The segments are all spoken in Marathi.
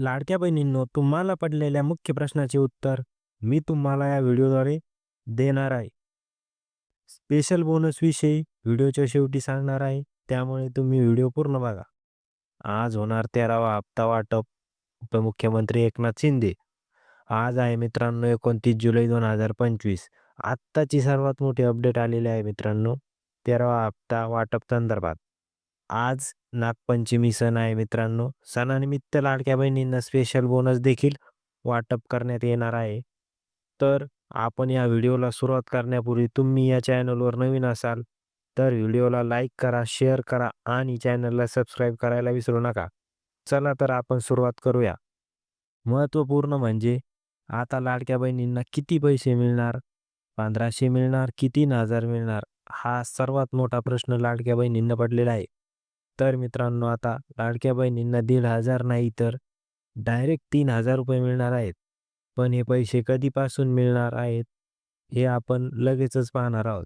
लाडक्या बहिणींनो तुम्हाला पडलेल्या मुख्य प्रश्नाचे उत्तर मी तुम्हाला या व्हिडिओद्वारे देणार आहे. स्पेशल बोनसविषयी व्हिडिओच्या शेवटी सांगणार आहे त्यामुळे तुम्ही व्हिडिओ पूर्ण बघा. आज होणार तेरावा हप्ता वाटप उपमुख्यमंत्री एकनाथ शिंदे. आज आहे मित्रांनो एकोणतीस जुलै दोन हजार पंचवीस. आत्ताची सर्वात मोठी अपडेट आलेली आहे मित्रांनो तेरावा हप्ता वाटप संदर्भात. आज नागपंचमी सण आहे मित्रांनो. सणानिमित्त लाडक्या बहिणींना स्पेशल बोनस देखील वाटप करण्यात येणार आहे. तर आपण या व्हिडिओला सुरुवात करण्यापूर्वी तुम्ही या चॅनलवर नवीन असाल तर व्हिडिओला लाईक करा शेअर करा आणि चॅनलला सबस्क्राईब करायला विसरू नका. चला तर आपण सुरुवात करूया. महत्त्वपूर्ण म्हणजे आता लाडक्या बहिणींना किती पैसे मिळणार? पंधराशे मिळणार किती हजार मिळणार? हा सर्वात मोठा प्रश्न लाडक्या बहिणींना पडलेला आहे. तर मित्रांनो आता लाडक्या बहिणींना दीड हजार नाही तर डायरेक्ट तीन हजार रुपये मिळणार आहेत. पण हे पैसे कधीपासून मिळणार आहेत हे आपण लगेचच पाहणार आहोत.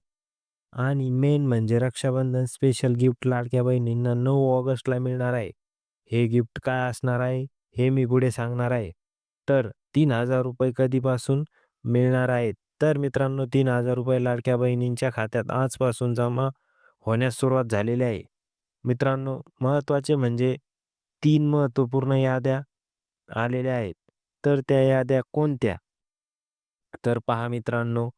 आणि मेन म्हणजे रक्षाबंधन स्पेशल गिफ्ट लाडक्या बहिणींना नऊ ऑगस्टला मिळणार आहे. हे गिफ्ट काय असणार आहे हे मी पुढे सांगणार आहे. तर तीन हजार रुपये कधीपासून मिळणार आहेत? तर मित्रांनो तीन हजार रुपये लाडक्या बहिणींच्या खात्यात आजपासून जमा होण्यास सुरुवात झालेली आहे. मित्रांनो महत्त्वाचे म्हणजे तीन महत्त्वपूर्ण याद्या आलेल्या आहेत. तर त्या याद्या कोणत्या? तर पहा मित्रांनो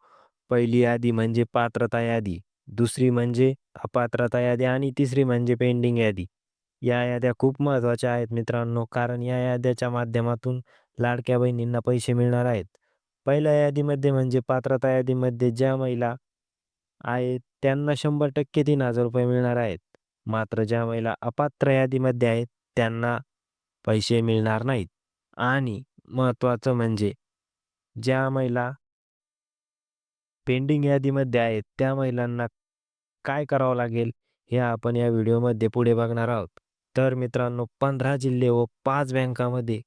पहिली यादी म्हणजे पात्रता यादी दुसरी म्हणजे अपात्रता यादी आणि तिसरी म्हणजे पेंडिंग यादी. या याद्या खूप महत्त्वाच्या आहेत मित्रांनो कारण या याद्याच्या माध्यमातून लाडक्या बहिणींना पैसे मिळणार आहेत. पहिल्या यादीमध्ये म्हणजे पात्रता यादीमध्ये ज्या महिला आहेत त्यांना शंभर टक्के तीन हजार रुपये मिळणार आहेत. मात्र ज्या महिला अपात्र यादीमध्ये आहेत त्यांना पैसे मिळणार नाहीत. आणि महत्त्वाचं म्हणजे ज्या महिला पेंडिंग यादीमध्ये आहेत त्या महिलांना काय करावं लागेल हे आपण या व्हिडिओमध्ये पुढे बघणार आहोत. तर मित्रांनो पंधरा जिल्हे व पाच बँकामध्ये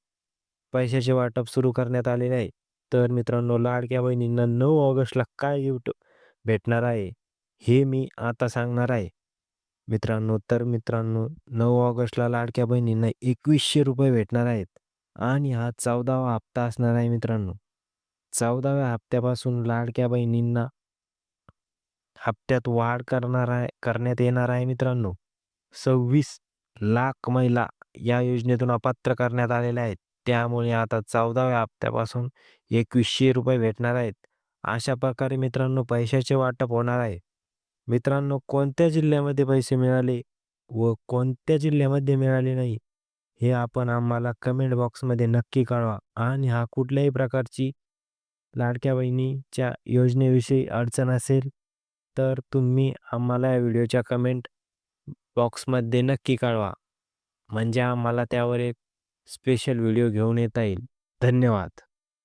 पैशाचे वाटप सुरू करण्यात आलेले आहे. तर मित्रांनो लाडक्या बहिणींना नऊ ऑगस्टला काय गिफ्ट भेटणार आहे हे मी आता सांगणार आहे. मित्रांनो तर मित्रांनो नऊ ऑगस्टला लाडक्या बहिणींना एकवीसशे रुपये भेटणार आहेत आणि हा चौदावा हप्ता असणार आहे मित्रांनो. चौदाव्या हप्त्यापासून लाडक्या बहिणींना हप्त्यात वाढ करणार आहे करण्यात येणार आहे मित्रांनो. सव्वीस लाख महिला या योजनेतून अपात्र करण्यात आलेल्या आहेत. त्यामुळे आता चौदाव्या हप्त्यापासून एकवीसशे रुपये भेटणार आहेत. अशा प्रकारे मित्रांनो पैशाचे वाटप होणार आहे. मित्रांनो कोणत्या जिल्ह्यामध्ये पैसे मिळाले व कोणत्या जिल्ह्यामध्ये मिळाले नाही हे आपण आम्हाला कमेंट बॉक्समध्ये नक्की कळवा. आणि हा कुठल्याही प्रकारची लाडक्या बहिणीच्या योजनेविषयी अडचण असेल तर तुम्ही आम्हाला या व्हिडिओच्या कमेंट बॉक्समध्ये नक्की कळवा. म्हणजे आम्हाला त्यावर एक स्पेशल व्हिडिओ घेऊन येता येईल. धन्यवाद.